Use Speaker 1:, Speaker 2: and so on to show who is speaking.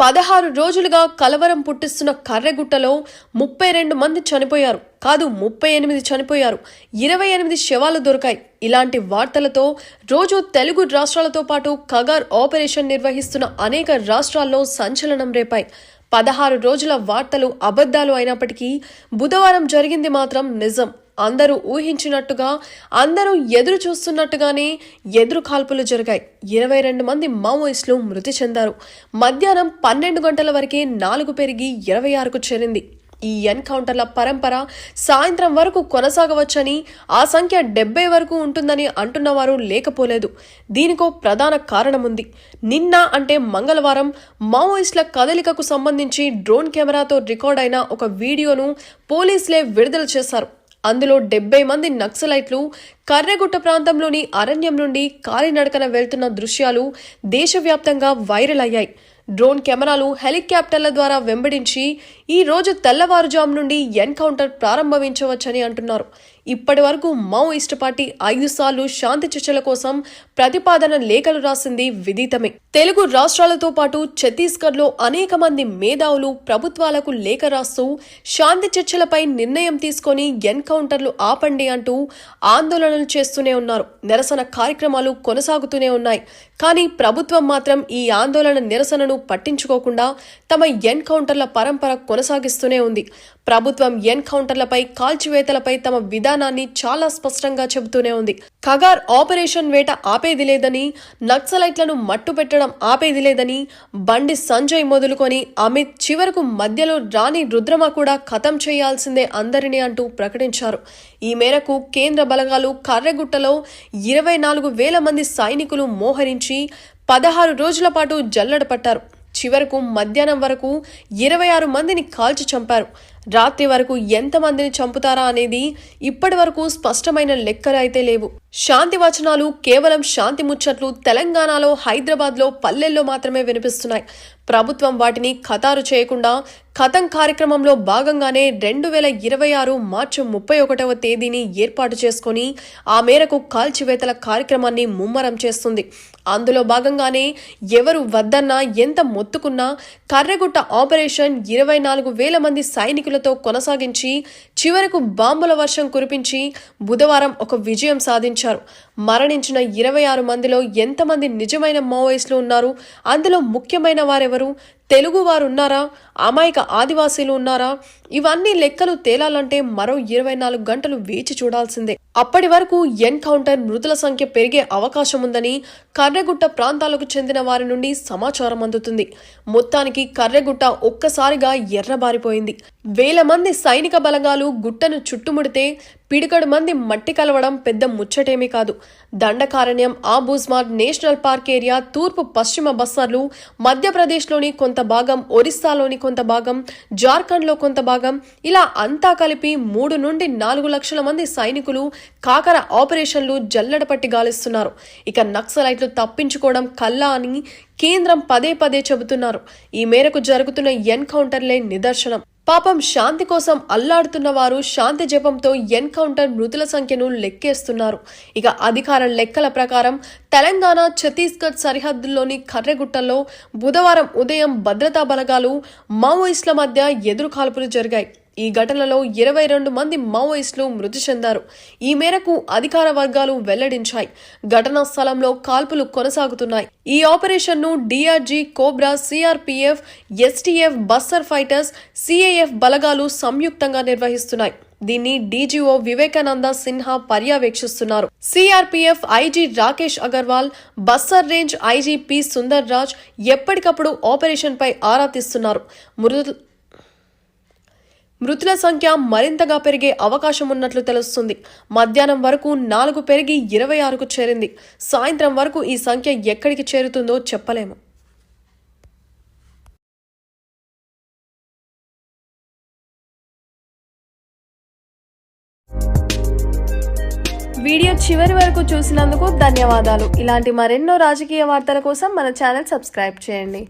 Speaker 1: పదహారు రోజులుగా కలవరం పుట్టిస్తున్న కర్రెగుట్టలో ముప్పై రెండు మంది చనిపోయారు. కాదు ముప్పై ఎనిమిది చనిపోయారు. ఇరవై ఎనిమిది శవాలు దొరికాయి. ఇలాంటి వార్తలతో రోజు తెలుగు రాష్ట్రాలతో పాటు కగార్ ఆపరేషన్ నిర్వహిస్తున్న అనేక రాష్ట్రాల్లో సంచలనం రేపాయి. పదహారు రోజుల వార్తలు అబద్ధాలు అయినప్పటికీ బుధవారం జరిగింది మాత్రం నిజం. అందరూ ఊహించినట్టుగా అందరూ ఎదురు చూస్తున్నట్టుగానే ఎదురు కాల్పులు జరిగాయి. ఇరవై రెండు మంది మావోయిస్టులు మృతి చెందారు. మధ్యాహ్నం పన్నెండు గంటల వరకే నాలుగు పెరిగి ఇరవై ఆరుకు చేరింది. ఈ ఎన్కౌంటర్ల పరంపర సాయంత్రం వరకు కొనసాగవచ్చని ఆ సంఖ్య డెబ్బై వరకు ఉంటుందని అంటున్నవారు లేకపోలేదు. దీనికో ప్రధాన కారణముంది. నిన్న అంటే మంగళవారం మావోయిస్టుల కదలికకు సంబంధించి డ్రోన్ కెమెరాతో రికార్డ్ అయిన ఒక వీడియోను పోలీసులే విడుదల చేశారు. అందులో డెబ్బై మంది నక్సలైట్లు కర్రగుట్ట ప్రాంతంలోని అరణ్యం నుండి కాలినడకన వెళ్తున్న దృశ్యాలు దేశవ్యాప్తంగా వైరల్ అయ్యాయి. డ్రోన్ కెమెరాలు హెలికాప్టర్ల ద్వారా వెంబడించి ఈ రోజు తెల్లవారుజాము నుండి ఎన్కౌంటర్ ప్రారంభించవచ్చని అంటున్నారు. ఇప్పటి వరకు మావోయిస్ట్ పార్టీ ఐదు సార్లు శాంతి చర్చల కోసం ప్రతిపాదన లేఖలు రాసింది విదితమే. తెలుగు రాష్ట్రాలతో పాటు ఛత్తీస్గఢ్లో అనేక మంది మేధావులు ప్రభుత్వాలకు లేఖ రాస్తూ శాంతి చర్చలపై నిర్ణయం తీసుకొని ఎన్కౌంటర్లు ఆపండి అంటూ ఆందోళనలు చేస్తూనే ఉన్నారు. నిరసన కార్యక్రమాలు కొనసాగుతూనే ఉన్నాయి. కానీ ప్రభుత్వం మాత్రం ఈ ఆందోళన నిరసనను పట్టించుకోకుండా తమ ఎన్కౌంటర్ల పరంపర కొనసాగిస్తూనే ఉంది. ప్రభుత్వం ఎన్కౌంటర్లపై కాల్చివేతలపై తమ విధానాన్ని చాలా స్పష్టంగా చెబుతూనే ఉంది. కగార్ ఆపరేషన్ వేట ఆపేది లేదని నక్సలైట్లను మట్టు పెట్టడం ఆపేది లేదని బండి సంజయ్ మొదలుకొని అమిత్ చివరకు మధ్యలో రాణి రుద్రమ కూడా ఖతం చేయాల్సిందే అందరినీ అంటూ ప్రకటించారు. ఈ మేరకు కేంద్ర బలగాలు కర్రెగుట్టలో ఇరవై నాలుగు వేల మంది సైనికులు మోహరించి పదహారు రోజుల పాటు జల్లడ పట్టారు. చివరకు మధ్యాహ్నం వరకు ఇరవై ఆరు మందిని కాల్చి చంపారు. రాత్రి వరకు ఎంతమందిని చంపుతారా అనేది ఇప్పటి వరకు స్పష్టమైన లెక్కలు అయితే లేవు. శాంతి వచనాలు కేవలం శాంతి ముచ్చట్లు తెలంగాణలో హైదరాబాద్లో పల్లెల్లో మాత్రమే వినిపిస్తున్నాయి. ప్రభుత్వం వాటిని ఖతారు చేయకుండా కథం కార్యక్రమంలో భాగంగానే రెండు వేల ఇరవై ఆరు మార్చి ముప్పై ఒకటవ తేదీని ఏర్పాటు చేసుకొని ఆ మేరకు కాల్చివేతల కార్యక్రమాన్ని ముమ్మరం చేస్తుంది. అందులో భాగంగానే ఎవరు వద్దన్నా ఎంత మొత్తుకున్నా కర్రగుట్ట ఆపరేషన్ ఇరవై నాలుగు వేల మంది దాడులతో కొనసాగించి చివరకు బాంబుల వర్షం కురిపించి బుధవారం ఒక విజయం సాధించారు. మరణించిన ఇరవై ఆరు మందిలో ఎంతమంది నిజమైన మావోయిస్టులు ఉన్నారు? అందులో ముఖ్యమైన వారెవరు? తెలుగువారు ఉన్నారా? అమాయక ఆదివాసీలు ఉన్నారా? ఇవన్నీ లెక్కలు తేలాలంటే మరో ఇరవై నాలుగు గంటలు వేచి చూడాల్సిందే. అప్పటి వరకు ఎన్కౌంటర్ మృతుల సంఖ్య పెరిగే అవకాశం ఉందని కర్రెగుట్ట ప్రాంతాలకు చెందిన వారి నుండి సమాచారం అందుతుంది. మొత్తానికి కర్రెగుట్ట ఒక్కసారిగా ఎర్రబారిపోయింది. వేల మంది సైనిక బలగాలు గుట్టను చుట్టుముడితే పిడికడు మంది మట్టి కలవడం పెద్ద ముచ్చటేమీ కాదు. Dandakaranya Abujhmarh national park area తూర్పు పశ్చిమ బస్సార్లు మధ్యప్రదేశ్లోని కొంత భాగం ఒరిస్సాలోని కొంత భాగం జార్ఖండ్లో కొంత భాగం ఇలా అంతా కలిపి మూడు నుండి నాలుగు లక్షల మంది సైనికులు కాకర ఆపరేషన్లు జల్లడపట్టి గాలిస్తున్నారు. ఇక నక్సలైట్లు తప్పించుకోవడం కల్లా అని కేంద్రం పదే పదే చెబుతున్నారు. ఈ మేరకు జరుగుతున్న ఎన్కౌంటర్లే నిదర్శనం. పాపం శాంతి కోసం అల్లాడుతున్న వారు శాంతి జపంతో ఎన్కౌంటర్ మృతుల సంఖ్యను లెక్కేస్తున్నారు. ఇక అధికార లెక్కల ప్రకారం తెలంగాణ ఛత్తీస్గఢ్ సరిహద్దుల్లోని కర్రెగుట్టల్లో బుధవారం ఉదయం భద్రతా బలగాలు మావోయిస్టుల మధ్య ఎదురు కాల్పులు జరిగాయి. ఈ ఘటనలో ఇరవై రెండు మంది మావోయిస్టులు మృతి చెందారు. ఈ మేరకు అధికార వర్గాలు వెల్లడించాయి. ఘటనా స్థలంలో కాల్పులు కొనసాగుతున్నాయి. ఈ ఆపరేషన్ను DRG COBRA CRPF STF Bastar fighters CAF బలగాలు సంయుక్తంగా నిర్వహిస్తున్నాయి. దీన్ని DGO Vivekananda Sinha పర్యవేక్షిస్తున్నారు. CRPF IG Rakesh Agarwal Bastar range IG P Sundar Raj ఎప్పటికప్పుడు ఆపరేషన్ పై ఆరా తీస్తున్నారు. మృతు మృతుల సంఖ్య మరింతగా పెరిగే అవకాశం ఉన్నట్లు తెలుస్తుంది. మధ్యాహ్నం వరకు నాలుగు పెరిగి ఇరవై ఆరుకు చేరింది. సాయంత్రం వరకు ఈ సంఖ్య ఎక్కడికి చేరుతుందో చెప్పలేము. వీడియో చివరి వరకు చూసినందుకు ధన్యవాదాలు. ఇలాంటి మరెన్నో రాజకీయ వార్తల కోసం మన ఛానల్ సబ్స్క్రైబ్ చేయండి.